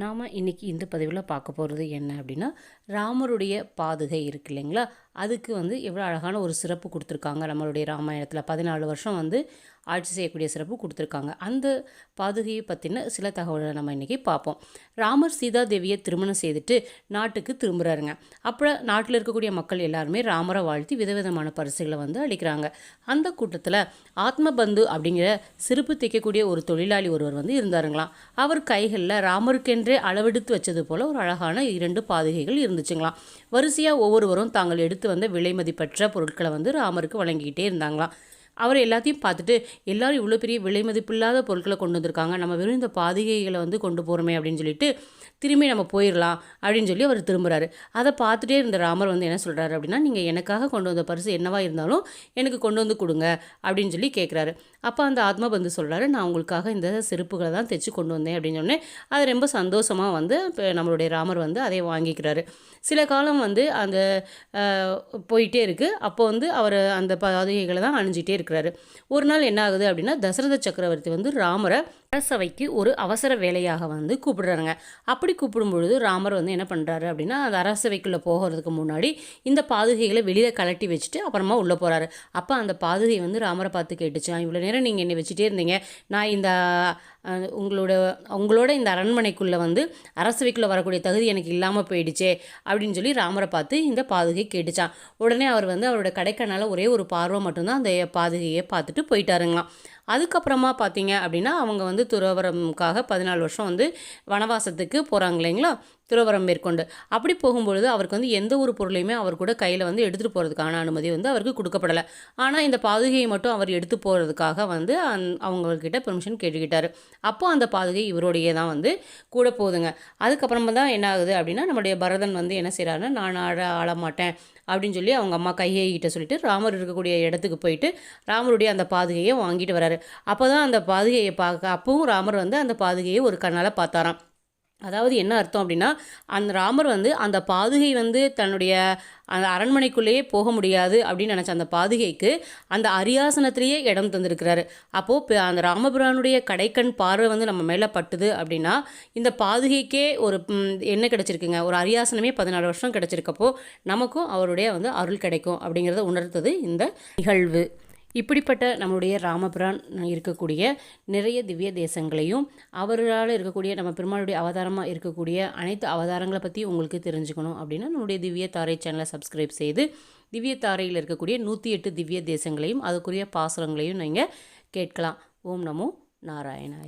நாம் இன்றைக்கி இந்த பதிவில் பார்க்க போகிறது என்ன அப்படின்னா ராமருடைய பாதுகை இருக்கு இல்லைங்களா? அதுக்கு வந்து எவ்வளோ அழகான ஒரு சிறப்பு கொடுத்துருக்காங்க நம்மளுடைய ராமாயணத்தில். பதினாலு வருஷம் வந்து ஆட்சி செய்யக்கூடிய சிறப்பு கொடுத்துருக்காங்க. அந்த பாதுகையை பற்றின சில தகவலை நம்ம இன்றைக்கி பார்ப்போம். ராமர் சீதா தேவியை திருமணம் செய்துட்டு நாட்டுக்கு திரும்புகிறாருங்க அப்போ நாட்டில் இருக்கக்கூடிய மக்கள் எல்லாருமே ராமரை வாழ்த்தி விதவிதமான பரிசுகளை வந்து அளிக்கிறாங்க. அந்த கூட்டத்தில் ஆத்மபந்து அப்படிங்கிற சிறப்பு தைக்கக்கூடிய ஒரு தொழிலாளி ஒருவர் வந்து இருந்தாருங்களாம். அவர் கைகளில் ராமருக்கென்றே அளவெடுத்து வச்சது போல் ஒரு அழகான இரண்டு பாதுகைகள் இருந்துச்சுங்களாம். வரிசையாக ஒவ்வொருவரும் தாங்கள் எடுத்து வந்த விலை மதிப்பற்ற பொருட்களை வந்து ராமருக்கு வழங்கிக்கிட்டே இருந்தாங்களாம். அவர் எல்லாத்தையும் பார்த்துட்டு எல்லோரும் இவ்வளோ பெரிய விலை மதிப்பில்லாத பொருட்களை கொண்டு வந்திருக்காங்க. நம்ம வெறும் இந்த பாதிகைகளை வந்து கொண்டு போகிறோமே அப்படின்னு சொல்லிட்டு திரும்பி நம்ம போயிடலாம் அப்படின்னு சொல்லி அவர் திரும்புகிறாரு அதை பார்த்துட்டே இருந்த ராமர் வந்து என்ன சொல்கிறாரு அப்படின்னா நீங்கள் எனக்காக கொண்டு வந்த பரிசு என்னவா இருந்தாலும் எனக்கு கொண்டு வந்து கொடுங்க அப்படின்னு சொல்லி கேட்குறாரு அப்போ அந்த ஆத்மா வந்து சொல்கிறாரு நான் உங்களுக்காக இந்த செருப்புகளை தான் தைச்சு கொண்டு வந்தேன் அப்படின்னு சொன்னேன் அது ரொம்ப சந்தோஷமாக வந்து இப்போ நம்மளுடைய ராமர் வந்து அதை வாங்கிக்கிறாரு. சில காலம் வந்து அந்த போயிட்டே இருக்குது அப்போ வந்து அவர் அந்த பாதுகைகளை தான் அணிஞ்சிட்டே இருக்கிறாரு. ஒரு நாள் என்ன ஆகுது அப்படின்னா தசரத சக்கரவர்த்தி வந்து ராமரை அரசவைக்கு ஒரு அவசர வேலையாக வந்து கூப்பிடுறாங்க அப்படி அப்படி கூப்பிடும் பொழுது ராமர் வந்து என்ன பண்ணுறாரு அப்படின்னா அந்த அரசவைக்குள்ளே போகிறதுக்கு முன்னாடி இந்த பாதுகைகளை வெளியில் கலட்டி வச்சுட்டு அப்புறமா உள்ளே போகிறாரு அப்போ அந்த பாதுகை வந்து ராமரை பார்த்து கேட்டுச்சு. இவ்வளோ நேரம் நீங்கள் என்னை வச்சுட்டே இருந்தீங்க. நான் இந்த உங்களோட உங்களோட இந்த அரண்மனைக்குள்ளே வந்து அரசவைக்குள்ளே வரக்கூடிய தகுதி எனக்கு இல்லாமல் போயிடுச்சே அப்படின்னு சொல்லி ராமரை பார்த்து இந்த பாதுகை கேட்டுச்சான். உடனே அவர் வந்து அவரோட கடைக்கனால் ஒரே ஒரு பார்வை மட்டும்தான் அந்த பாதுகையை பார்த்துட்டு போயிட்டாருங்களாம். அதுக்கப்புறமா பார்த்தீங்க அப்படின்னா அவங்க வந்து துறவரமுக்காக பதினாலு வருஷம் வந்து வனவாசத்துக்கு போகிறாங்க இல்லைங்களா? துறவரம் மேற்கொண்டு. அப்படி போகும்பொழுது அவருக்கு வந்து எந்த ஒரு பொருளையுமே அவர் கூட கையில் வந்து எடுத்துகிட்டு போகிறதுக்கான அனுமதி வந்து அவருக்கு கொடுக்கப்படலை. ஆனால் இந்த பாதுகையை மட்டும் அவர் எடுத்து போகிறதுக்காக வந்து அந் அவங்கக்கிட்ட பெர்மிஷன் கேட்டுக்கிட்டார். அப்போது அந்த பாதுகை இவருடைய தான் வந்து கூட போகுதுங்க. அதுக்கப்புறமா தான் என்ன ஆகுது அப்படின்னா நம்முடைய பரதன் வந்து என்ன செய்கிறாருன்னா நான் ஆட ஆள மாட்டேன் அப்படின்னு சொல்லி அவங்க அம்மா கையைகிட்ட சொல்லிட்டு ராமர் இருக்கக்கூடிய இடத்துக்கு போயிட்டு ராமருடைய அந்த பாதுகையை வாங்கிட்டு வராரு. அப்போ தான் அந்த பாதுகையை பார்க்க அப்பவும் ராமர் வந்து அந்த பாதுகையை ஒரு கண்ணால் பார்த்தாராம். அதாவது என்ன அர்த்தம் அப்படின்னா அந்த ராமர் வந்து அந்த பாதுகை வந்து தன்னுடைய அந்த அரண்மனைக்குள்ளேயே போக முடியாது அப்படின்னு நினச்ச அந்த பாதுகைக்கு அந்த அரியாசனத்திலேயே இடம் தந்திருக்கிறாரு. அப்போது அந்த ராமபுரானுடைய கடைக்கண் பார்வை வந்து நம்ம மேலே பட்டுது அப்படின்னா இந்த பாதுகைக்கே ஒரு என்ன கிடச்சிருக்குங்க? ஒரு அரியாசனமே பதினாலு வருஷம் கிடச்சிருக்கப்போ நமக்கும் அவருடைய வந்து அருள் கிடைக்கும் அப்படிங்கிறத உணர்த்தது இந்த நிகழ்வு. இப்படிப்பட்ட நம்மளுடைய ராமபிரான் இருக்கக்கூடிய நிறைய திவ்ய தேசங்களையும் அவர்களால் இருக்கக்கூடிய நம்ம பெருமாளுடைய அவதாரமாக இருக்கக்கூடிய அனைத்து அவதாரங்களை பற்றி உங்களுக்கு தெரிஞ்சுக்கணும் அப்படின்னா நம்மளுடைய திவ்ய தாரை சேனலை சப்ஸ்கிரைப் செய்து திவ்ய தாரையில் இருக்கக்கூடிய நூற்றி எட்டு திவ்ய தேசங்களையும் அதுக்குரிய பாசுரங்களையும் நீங்கள் கேட்கலாம். ஓம் நமோ நாராயணாய்.